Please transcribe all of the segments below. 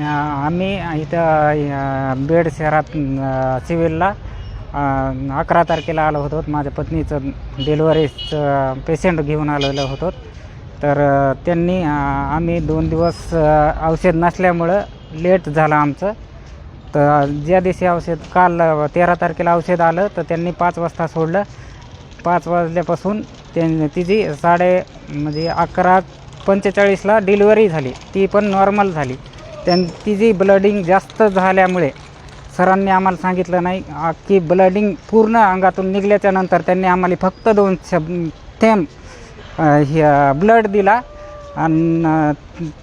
आम्ही इथं बीड शहरात सिव्हिलला अकरा तारखेला आलो होतो. माझ्या पत्नीचं डिलिव्हरीचं पेशंट घेऊन आलेलो होतो. तर त्यांनी आम्ही दोन दिवस औषध नसल्यामुळं लेट झालं आमचं. तर ज्या दिवशी औषध काल तेरा तारखेला औषध आलं तर त्यांनी पाच वाजता सोडलं. पाच वाजल्यापासून त्यां तिची साडे म्हणजे अकरा पंचेचाळीसला डिलिव्हरी झाली. ती पण नॉर्मल झाली. त्यांची जी ब्लडिंग जास्त झाल्यामुळे सरांनी आम्हाला सांगितलं नाही की ब्लडिंग पूर्ण अंगातून निघल्याच्या नंतर त्यांनी आम्हाला फक्त दोन शब थेंब ब्लड दिला आणि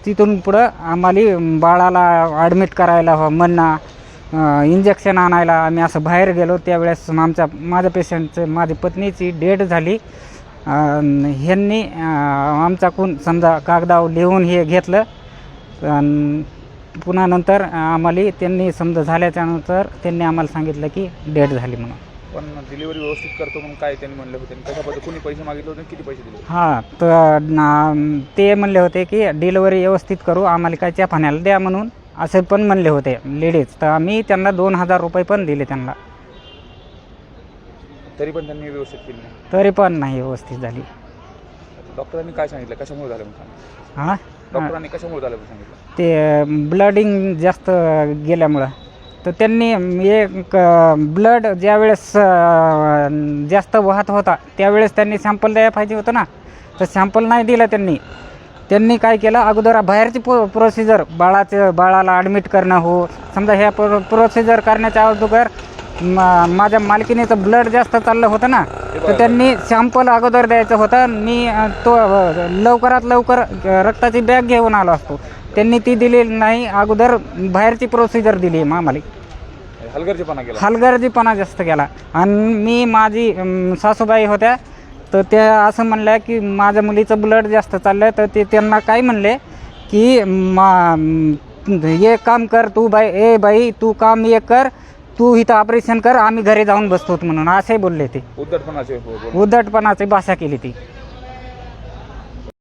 तिथून पुढं आम्हाला बाळाला ॲडमिट करायला ह- म्हणणं इंजेक्शन आणायला आम्ही असं बाहेर गेलो. त्यावेळेस आमच्या माझ्या पेशंटचं माझी पत्नीची डेट झाली. ह्यांनी आमच्याकून समजा कागदावर लिहून हे घेतलं. आणि पुन्हा नंतर आम्हाला त्यांनी समजा झाल्याच्यानंतर त्यांनी आम्हाला सांगितलं की डेट झाली म्हणून. पण डिलिव्हरी व्यवस्थित करतो म्हणून काय त्यांनी म्हणलं होतं? पद्धती कुणी पैसे मागितले होते आणि किती पैसे दिले हां तर ना- ते म्हणले होते की डिलिव्हरी व्यवस्थित करू आम्हाला काय च्या पाण्याला द्या म्हणून. असे पण म्हणले होते लेडीज तर आम्ही त्यांना दोन हजार रुपये पण दिले त्यांना. तरी पण त्यांनी व्यवस्थित केली नाही. तरी पण नाही व्यवस्थित झाली. डॉक्टरांनी काय सांगितलं? कशामुळे झालं म्हणून सांगितलं? हां? डॉक्टरांनी कशामुळे झालं म्हणून सांगितलं? ते ब्लडिंग जास्त गेल्यामुळं. तर त्यांनी एक ब्लड ज्यावेळेस अं, जास्त वाहत होता त्यावेळेस त्यांनी सॅम्पल द्यायला पाहिजे होतं ना. तर सॅम्पल नाही दिलं त्यांनी. त्यांनी काय केलं? अगोदर बाहेरची प्रो प्रोसिजर बाळाचं बाळाला ॲडमिट करणं हो. समजा ह्या प्रो प्रोसिजर करण्याच्या अगोदर मा माझ्या मालकीनेचं ब्लड जास्त चाललं होतं ना तर त्यांनी सॅम्पल अगोदर द्यायचं होतं. मी अं, तो अं, लवकरात लवकर अं, रक्ताची बॅग घेऊन आलो असतो. त्यांनी ती दिलेली नाही अगोदर बाहेरची प्रोसिजर दिली मग आम्हाला हलगर्जीपणा केला. हलगर्जीपणा जास्त केला. आणि मी माझी सासूबाई होत्या तर त्या असं म्हणल्या की माझ्या मुलीचं ब्लड जास्त चाललं तर ते त्यांना काय म्हणले की मा अं, हे काम कर तू बाई ए बाई तू काम हे कर तू इथं ऑपरेशन कर आम्ही घरी जाऊन बसतो म्हणून. असे बोलले ते. उद्धटपणाचे. उद्धटपणाची भाषा केली ती.